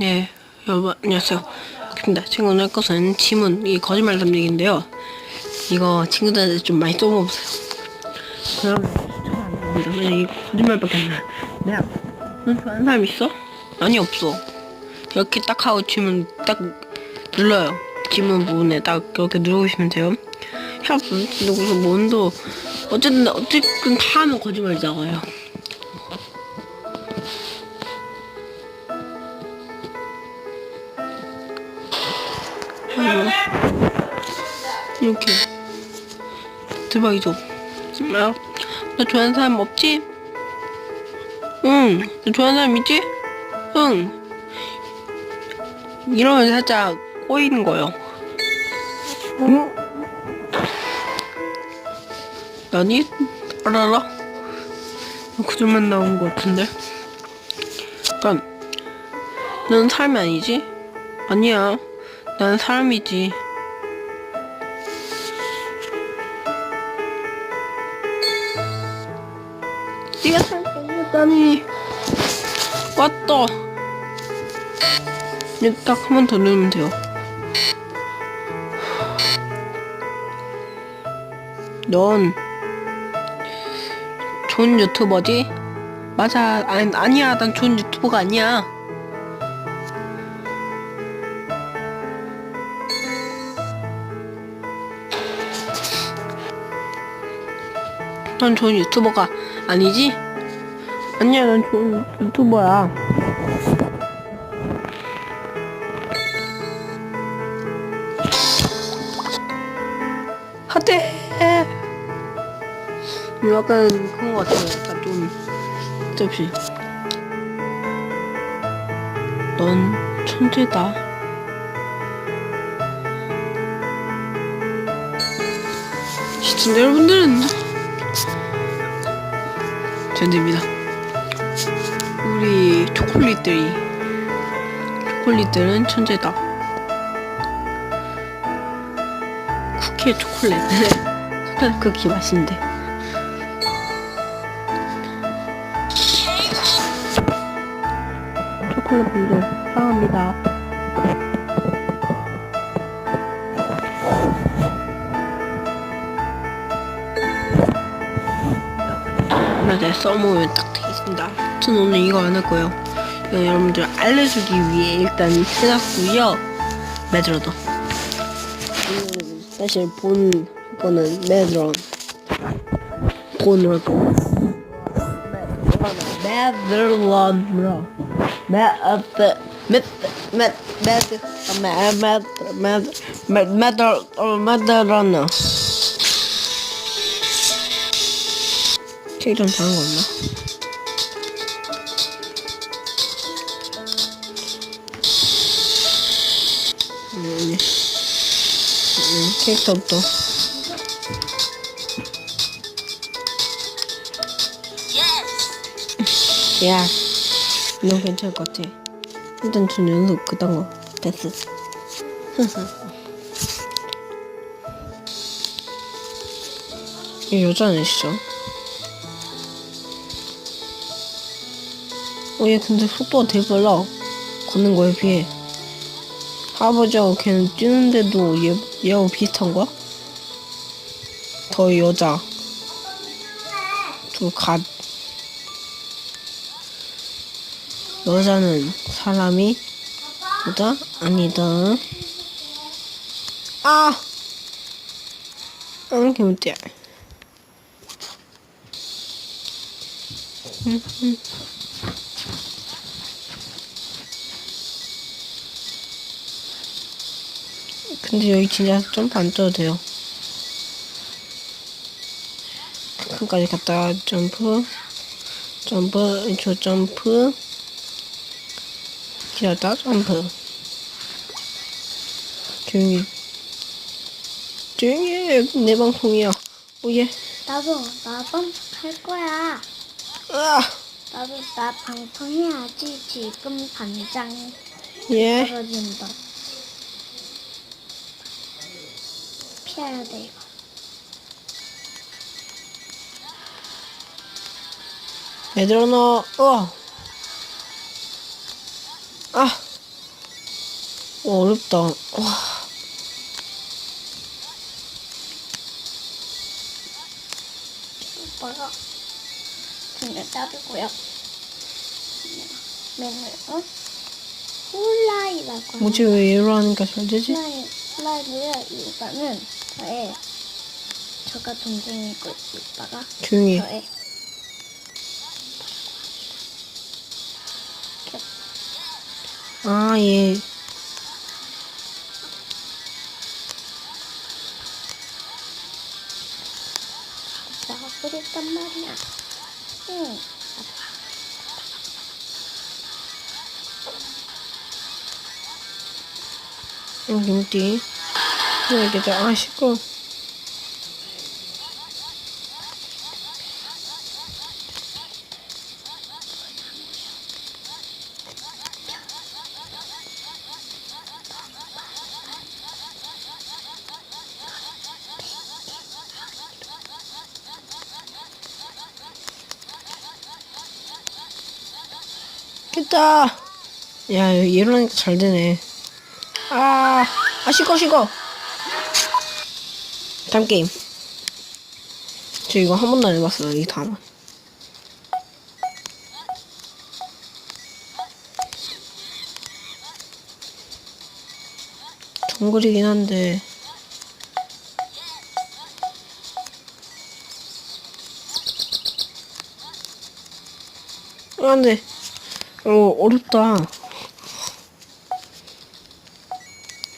네, 여러분 안녕하세요. 반갑습니다. 제가 오늘 할 것은 지문, 이 거짓말 담기인데요. 이거 친구들한테 좀 많이 써먹어보세요. 그러면 추천을 안 됩니다. 왜냐면 이 거짓말밖에 안 나요. 내가 너 좋아하는 사람 있어? 아니 없어. 이렇게 딱 하고 지문 딱 눌러요. 지문 부분에 딱 이렇게 누르시면 돼요. 협 누구서 뭔도 어쨌든 어쨌든 다 하면 거짓말이잖아요. 이렇게 대박이죠. 아, 너 좋아하는 사람 없지? 응. 너 좋아하는 사람 있지? 응. 이러면 살짝 꼬이는 거예요. 응? 아니? 알아라? 그들만 나온 것 같은데? 그럼 넌 사람이 아니지? 아니야. 난 사람이지. 네가 사람이었다니. 왔다. 이제 딱 한 번 더 누르면 돼요. 넌 좋은 유튜버지? 맞아. 아니, 아니야. 난 좋은 유튜버가 아니야. 난 좋은 유튜버가 아니지? 아니야, 난 좋은 유튜버야. 하대. 약간 그런 것 같아요. 약간 좀 접시. 넌 천재다. 시청자 여러분들은 전입니다 우리 초콜릿들이 초콜릿들은 천재다. 쿠키에 초콜릿. 초콜릿 쿠키 맛있는데. 초콜릿 분들 사랑합니다. 맞아요. 써먹으면 딱 되겠습니다. 저는 오늘 이거 안 할 거예요. 이거 여러분들 알려주기 위해 일단 해놨고요. 매드러도. 오늘 사실 본 거는 매드런. 돈으로 또. 매드런으로. 매드, 매드, 매드, 매드, 매드, 매드, 매드, 매드, 매드런너. 책이 좀 다른 거 없나? 음, 음, 캐릭터부터. 야, 이건 괜찮을 것 같아. 일단 전 연습 그딴 거 됐어. 이 여자 아니시 어, 얘 근데 속도가 되게 빨라. 걷는 거에 비해. 할아버지하고 걔는 뛰는데도 얘, 얘하고 비슷한 거야? 더 여자. 둘 갓. 여자는 사람이 보다 아니다. 아! 안 개못돼. 근데 여기 진짜 점프 안 떠도 돼요. 끝까지 갔다가 점프, 점프, 저 점프, 기다렸다 점프. 조용히. 조용히 해. 여기 내 방송이야. 오예. 나도 나도 할 거야. 으아! 나도 나 방송해야지. 지금 당장 예. 떨어진다. 피해야 돼 이거. 얘들아 너, 어. 아, 어렵다. 와. 오빠가 등을 따르고요. 맨날 어? 훌라이라고 하는 뭐지 왜 얘로 하니까 잘 되지? 훌라이 훌라이고요. 이 오빠는 저의 저가 동생이고 이 오빠가 조용히 해. 저의 아, 얘. 오빠가 그랬단 말이야. 응. 여기 어디? 여기 아 시끄러. 됐다. 야, 하니까 잘 되네. 아, 아, 시꺼, 시꺼. 다음 게임. 저 이거 한 번도 안 해봤어요, 이 다음은. 정글이긴 한데. 아, 안 돼. 어, 어렵다.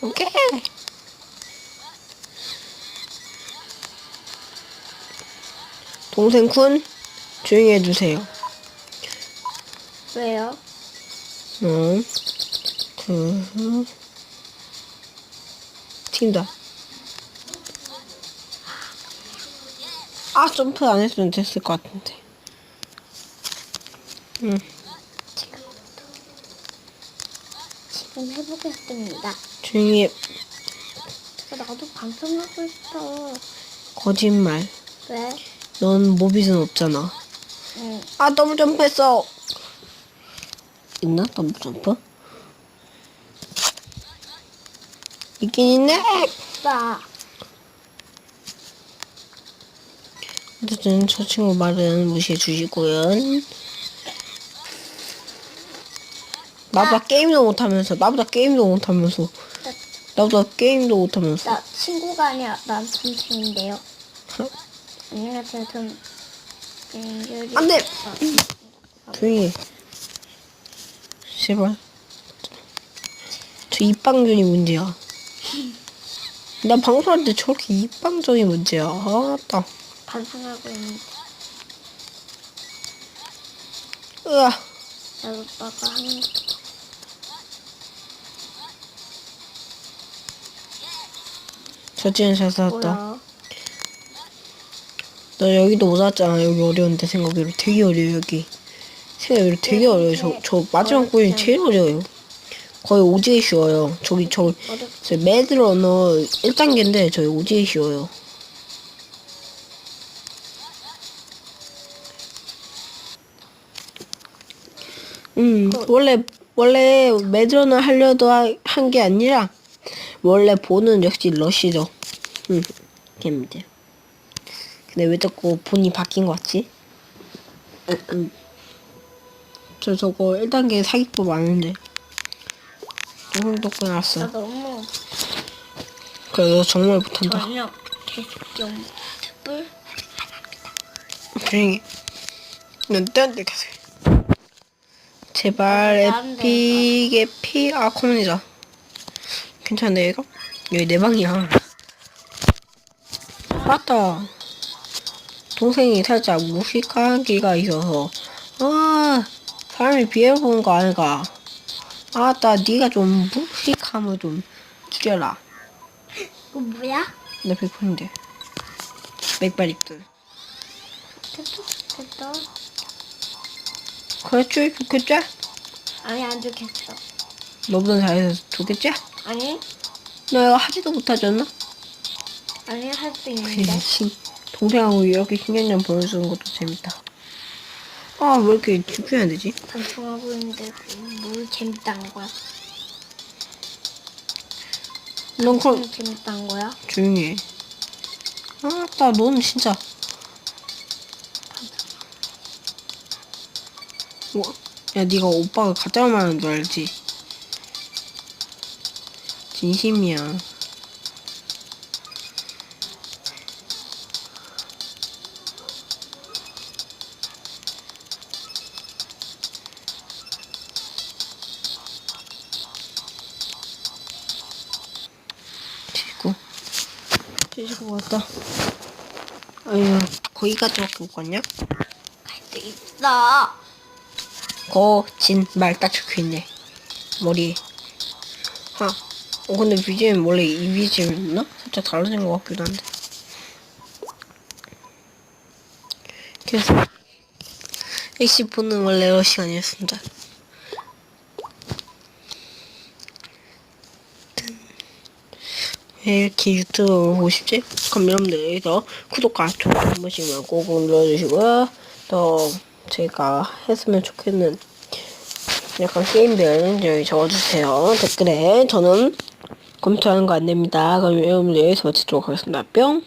오케이. 동생 쿤 조용히 해주세요. 왜요? 응. 그 튄다. 아 점프 안 했으면 됐을 것 같은데. 응. 지금 해보겠습니다. 조용히 해. 나도 방송하고 있어. 거짓말. 왜? 넌 모빗은 없잖아. 응. 아 더블 점프했어. 있나 더블 점프? 있긴 있네. 오빠. 어쨌든 저 친구 말은 무시해 주시고요. 나보다 게임도 못하면서 나보다 게임도 못하면서. 나보다 게임도 못하면서. 나 친구가 아니라 난 동생인데요. 안녕하세요. 전 음, 요리. 안돼! 조용히 해. 제발. 저 입방전이 문제야. 나 방송할 때 저렇게 입방전이 문제야. 아따 반성하고 있는데. 으아. 나 오빠가 하는 저지는 잘 살았다 뭐야? 나 여기도 못 왔잖아. 여기 어려운데 생각외로 되게 어려워 여기. 생각외로 되게 어려워요. 저, 저 마지막 부분이 제일 어려워요. 거의 오지게 쉬워요. 저기 저. 저 매드러너 1단계인데 저희 오지게 쉬워요. 음 원래 원래 매드러너 하려도 한 게 아니라 원래 보는 역시 러시죠. 음 걔입니다. 근데 왜 자꾸 본이 바뀐 것 같지? 음, 음. 저 저거 1단계 사기법 아는데. 조금 덕분에 나 왔어. 너무 그래서 정말 못한다. 특불 조용히 넌 딴데 가세요 제발 나한테 에픽 에픽. 아 코문이다 괜찮네 이거? 여기 내 방이야. 맞다. 동생이 살짝 무식하기가 있어서. 아 사람이 비애를 보는 거 아닌가. 아따 네가 좀 무식함을 좀 줄여라. 이거 뭐야? 나 100%인데. 맥발익들 됐어? 됐어? 그랬지? 좋겠지? 아니 안 좋겠어. 너보다 잘해서 좋겠지? 아니 너 이거 하지도 않나? 아니 할 수 있는데 신- 동생하고 이렇게 신경전 보여주는 것도 재밌다. 아, 왜 이렇게 집중해야 되지? 방송하고 있는데 뭘 재밌다는 거야 넌 그럼 무슨 재밌다는 거야? 조용히 해. 아 따 넌 진짜 뭐, 야 네가 오빠가 가짜 말하는 줄 알지? 진심이야. 지고. 지고 왔다. 아유 거기까지밖에 못 갔냐? 돼 있어. 거 진 말딱 적혀있네. 머리에 아, 어 근데 BGM 원래 이 BGM이었나? 살짝 달라진 것 같기도 한데 그래서 엑시포는 원래 러 시간이었습니다 왜 이렇게 유튜브를 보고 싶지? 그럼 여러분들 여기서 구독과 좋아요 한 번씩만 꼭 눌러주시고요 또 제가 했으면 좋겠는 약간 게임들 여기 적어주세요 댓글에 저는 검토하는 거 안 됩니다. 그럼 여러분들 여기서 마치도록 하겠습니다. 뿅